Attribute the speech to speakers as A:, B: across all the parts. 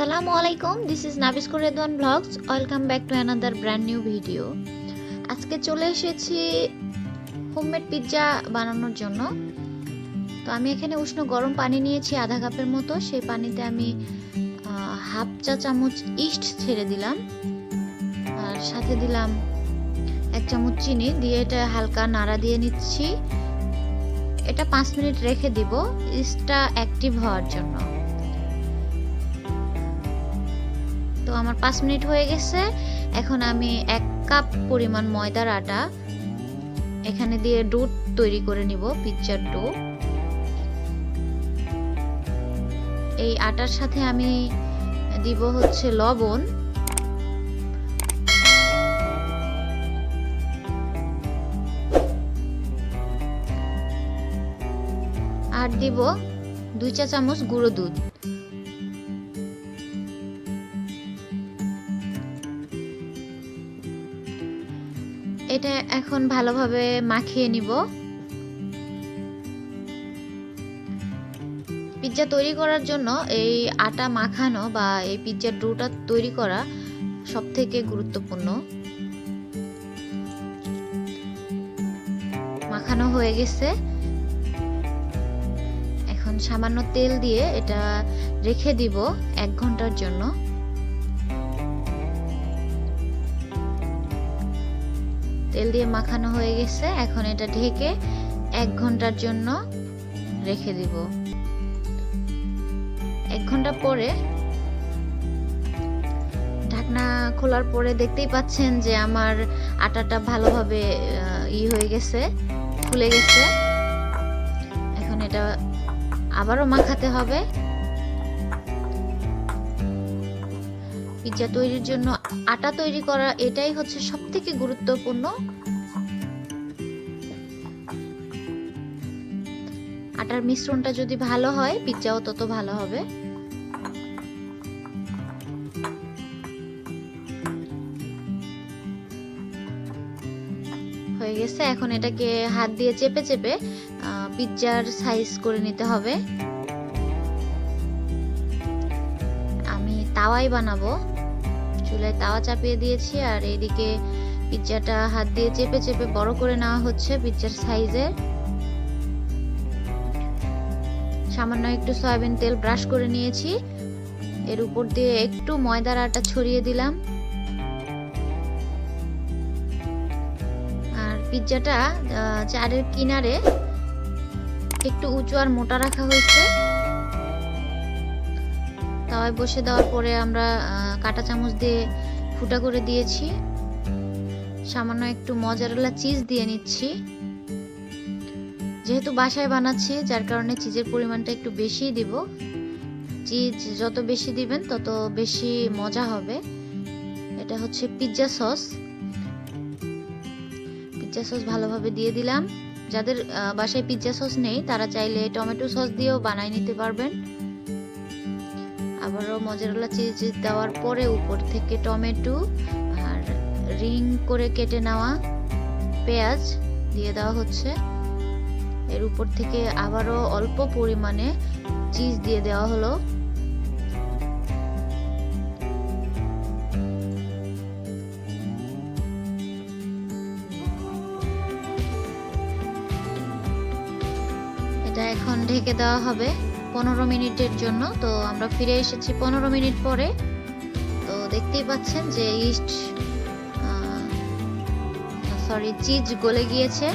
A: আসসালামু আলাইকুম this is Nabis Redwan blogs welcome back to another brand new video আজকে চলে এসেছি হোমমেড পিৎজা বানানোর জন্য। তো আমি এখানে উষ্ণ গরম পানি নিয়েছি আধা কাপের মতো। সেই পানিতে আমি হাফ চা চামচ ইস্ট ছেড়ে দিলাম। আর সাথে দিলাম এক চামচ চিনি। দিয়ে এটা হালকা নাড়া দিয়ে নিচ্ছি। এটা পাঁচ মিনিট রেখে দিব। ইস্টটা অ্যাক্টিভ হওয়ার জন্য। তো আমার পাঁচ মিনিট হয়ে গেছে। এখন আমি এক কাপ পরিমাণ ময়দার আটা এখানে দিয়ে ডো তৈরি করে নিব, পিৎজার ডো। এই আটার সাথে আমি দিব হচ্ছে লবণ। আর দিব দুই চা চামচ গুঁড়ো দুধ। এটা এখন ভালোভাবে মাখিয়ে নিব। পিৎজা তৈরি করার জন্য এই আটা মাখানো বা এই পিৎজার ডোটা তৈরি করা সব থেকে গুরুত্বপূর্ণ। মাখানো হয়ে গেছে। এখন সামান্য তেল দিয়ে এটা রেখে দিব এক ঘণ্টার জন্য। তেল দিয়ে মাখানো হয়ে গেছে। এখন এটা ঢেকে এক ঘণ্টার জন্য রেখে দিব। এক ঘণ্টা পরে ঢাকনা খোলার পরে দেখতেই পাচ্ছেন যে আমার আটাটা ভালোভাবে ই হয়ে গেছে, ফুলে গেছে। এখন এটা আবারও মাখাতে হবে। পিৎজা তৈরির জন্য আটা তৈরি করা এটাই হচ্ছে সব থেকে গুরুত্বপূর্ণ। আটার মিশ্রণটা যদি ভালো হয় পিৎজাও তত ভালো হবে। হয়ে গেছে, এখন এটাকে হাত দিয়ে চেপে চেপে পিৎজার সাইজ করে নিতে হবে। আমি তাওয়াই বানাবো। চুলায় তাওয়া চাপিয়ে দিয়েছি আর এইদিকে পিৎজাটা হাত দিয়ে চেপে চেপে বড় করে নেওয়া হচ্ছে পিৎজার সাইজে। সামান্য একটু সয়াবিন তেল ব্রাশ করে নিয়েছি। এর উপর দিয়ে একটু ময়দার আটা ছড়িয়ে দিলাম। আর পিৎজাটা চারের কিনারে একটু উঁচু আর মোটা রাখা হয়েছে। তাওয়ায় বসে দেওয়ার পরে আমরা কাটা চামচ দিয়ে ফুটা করে দিয়েছি। সামান্য একটু মজারেলা চিজ দিয়ে নিচ্ছি। যেহেতু বাসায় বানাচ্ছি, যার কারণে চিজের পরিমাণটা একটু বেশি দিব। চিজ যত বেশি দিবেন, তত বেশি মজা হবে। এটা হচ্ছে পিৎজা সস। পিৎজা সস ভালোভাবে দিয়ে দিলাম। যাদের বাসায় পিৎজা সস নেই, তারা চাইলে টমেটো সস দিয়েও বানাই নিতে পারবেন। আবারও মজারেলা চিজ দেওয়ার পরে উপর থেকে টমেটো আর রিং করে কেটে নেওয়া পেঁয়াজ দিয়ে দেওয়া হচ্ছে। এর উপর থেকে আবারও অল্প পরিমাণে চিজ দিয়ে দেওয়া হলো। এটা এখন ঢেকে দেওয়া হবে। পনেরো মিনিটের জন্য। তো আমরা ফিরে এসেছি পনেরো মিনিট পরে। তো দেখতেই পাচ্ছেন যে ইস্ট সরি চিজ গলে গিয়েছে।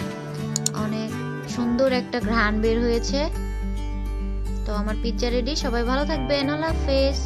A: অনেক সুন্দর একটা ঘ্রাণ বের হয়েছে। তো আমার পিৎজা রেডি সবাই ভালো থাকবে আল্লাহ হাফেজ।